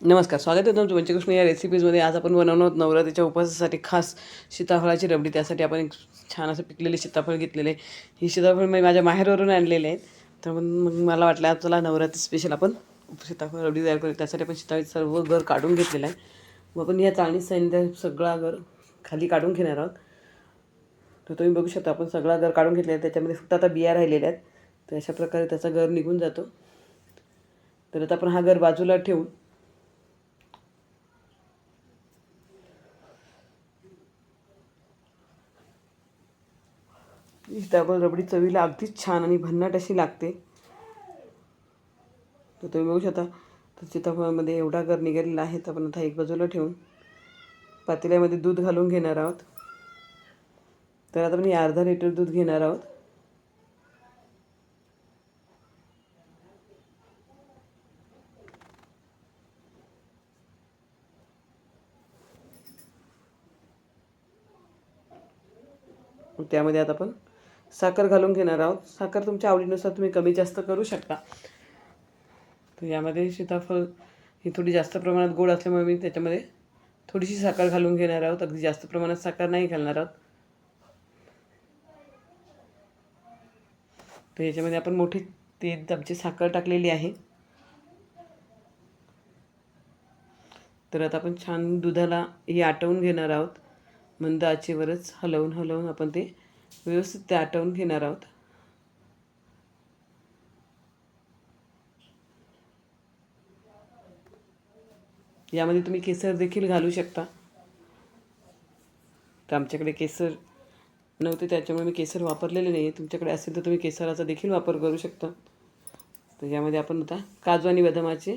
नमस्कार स्वागत आहे तुमचं पंचकृष्ण या रेसिपीजमध्ये आज आपण बनवणार आहोत नवरात्रीच्या उपवासासाठी खास सीताफळाची रबडी. त्यासाठी आपण एक छान असं पिकलेले सीताफळ घेतलेले ही सीताफळ मी माझ्या माहेरवरून आणलेले आहेत तर मग मला वाटलं चला नवरात्री स्पेशल आपण सीताफळ रबडी तयार करू त्यासाठी आपण सीताफळ सर्व घर काढून घेतलेलं आहे. मग आपण या चाळणी सैन्य सगळा घर खाली काढून घेणार आहोत. तर तुम्ही बघू शकता आपण सगळा घर काढून घेतलेला आहे. त्याच्यामध्ये फक्त आता बिया राहिलेल्या आहेत. तर अशा प्रकारे त्याचा घर निघून जातो. तर आता आपण हा घर बाजूला ठेवून सीताफळ रबडी चवीला अगदीच छान आणि भन्नाट अशी लागते. तर तुम्ही बघू शकता तर सीताफळामध्ये एवढा गर निघालेला आहे तर आपण आता एक बाजूला ठेवून पातेल्यामध्ये दूध घालून घेणार आहोत. तर आता आपण अर्धा लिटर दूध घेणार आहोत. मग त्यामध्ये आता आपण साखर घालून घेणार आहोत. साखर तुमच्या आवडीनुसार तुम्ही कमी जास्त करू शकता. तर यामध्ये सीताफळ ही थोडी जास्त प्रमाणात गोड असल्यामुळे मी त्याच्यामध्ये थोडीशी साखर घालून घेणार आहोत. अगदी जास्त प्रमाणात साखर नाही घालणार आहोत. तर याच्यामध्ये आपण मोठी ते आमची साखर टाकलेली आहे. तर आता आपण छान दुधाला हे आटवून घेणार आहोत. मंद आचेवरच हलवून हलवून आपण ते व्यवस्थित ते आटवून घेणार आहोत. यामध्ये तुम्ही केसर देखील घालू शकता. तर आमच्याकडे केसर नव्हते त्याच्यामुळे मी केसर वापरलेले नाही तुमच्याकडे असेल तर तुम्ही केसराचा देखील वापर करू शकता. तर यामध्ये आपण आता काजू आणि बदामाचे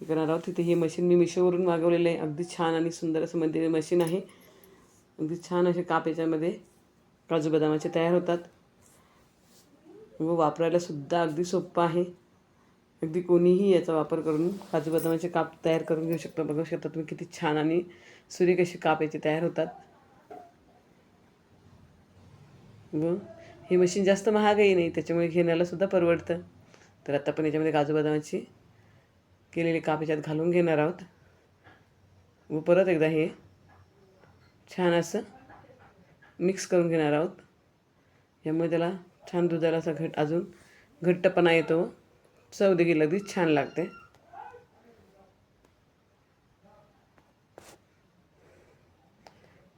करणार आहोत. तिथे हे मशीन मी मिशोवरून मागवलेलं आहे. अगदी छान आणि सुंदर असं मंदिर मशीन आहे. अगदी छान असे काप याच्यामध्ये काजू बदामाचे तयार होतात. व वापरायला सुद्धा अगदी सोपं आहे. अगदी कोणीही याचा वापर करून काजू बदामाचे काप तयार करून घेऊ शकता. बघू शकता तुम्ही किती छान आणि सुरी कशी काप याचे तयार होतात. व हे मशीन जास्त महागही नाही त्याच्यामुळे घेण्याला सुद्धा परवडतं. तर आता आपण याच्यामध्ये काजू बदामाची केलेले काप याच्यात घालून घेणार आहोत. व परत एकदा हे छान असं मिक्स करून घेणार आहोत. यामुळे त्याला छान दुधाला असा घट अजून घट्टपणा येतो. चव देखील अगदी छान लागते.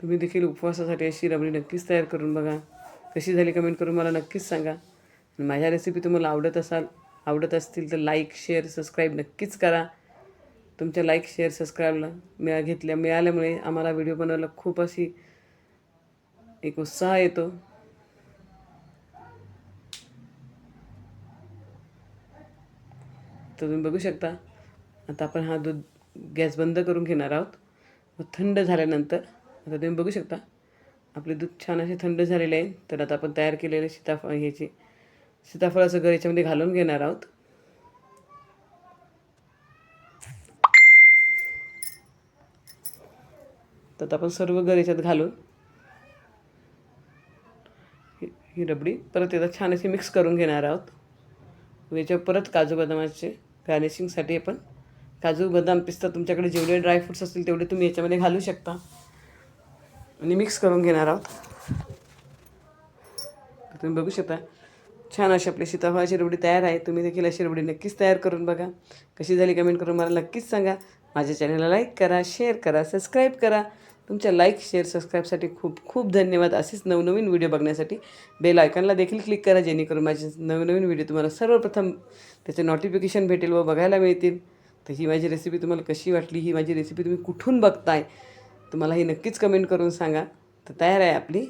तुम्ही देखील उपवासासाठी अशी रबडी नक्कीच तयार करून बघा. कशी झाली कमेंट करून मला नक्कीच सांगा. माझ्या रेसिपी तुम्हाला आवडत असाल आवडत असतील तर लाईक शेअर सबस्क्राईब नक्कीच करा. तुमच्या लाईक शेअर सबस्क्राईबला मिळा घेतल्या मिळाल्यामुळे आम्हाला व्हिडिओ बनवायला खूप अशी एक उत्साह येतो. तर तुम्ही बघू शकता आता आपण हा दूध गॅस बंद करून घेणार आहोत. थंड झाल्यानंतर आता तुम्ही बघू शकता आपले दूध छान असे थंड झालेले आहे. तर आता आपण तयार केलेले सीताफळ ह्याचे सीताफळाचं घर याच्यामध्ये घालून घेणार आहोत. तर आपण सर्व घर याच्यात घालून ही- ही रबडी परत एकदा छान अशी मिक्स करून घेणार आहोत. याच्या याच्यावर परत काजू बदामाचे गार्निशिंगसाठी आपण काजू बदाम पिस्ता तुमच्याकडे जेवढे ड्रायफ्रुट्स असतील तेवढे तुम्ही याच्यामध्ये घालू शकता. आणि मिक्स करून घेणार आहोत. तुम्ही बघू शकता छान अशी आपली सीताफळाची रबडी तयार आहे. तुम्ही देखील अशी रबडी नक्कीच तयार करून बघा. कशी झाली कमेंट करून मला नक्कीच सांगा. माझ्या चॅनलला लाईक करा शेअर करा सबस्क्राईब करा. तुमच्या लाईक शेअर सबस्क्राईबसाठी खूप खूप धन्यवाद. असेच नवनवीन व्हिडिओ बघण्यासाठी बेल आयकॉनला देखील क्लिक करा जेणेकरून माझे नवनवीन व्हिडिओ तुम्हाला सर्वप्रथम त्याचे नोटिफिकेशन भेटेल व बघायला मिळतील. तर ही माझी रेसिपी तुम्हाला कशी वाटली? ही माझी रेसिपी तुम्ही कुठून बघताय? तुम्हाला ही नक्कीच कमेंट करून सांगा. तर तयार आहे आपली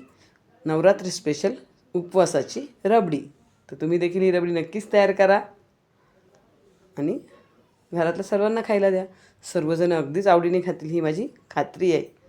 नवरात्री स्पेशल उपवासाची रबडी. तर तुम्ही देखील ही रबडी नक्कीच तयार करा. आणि घरातल्या सर्वांना खायला द्या. सर्वजण अगदीच आवडीने खातील. ही माझी खात्री आहे.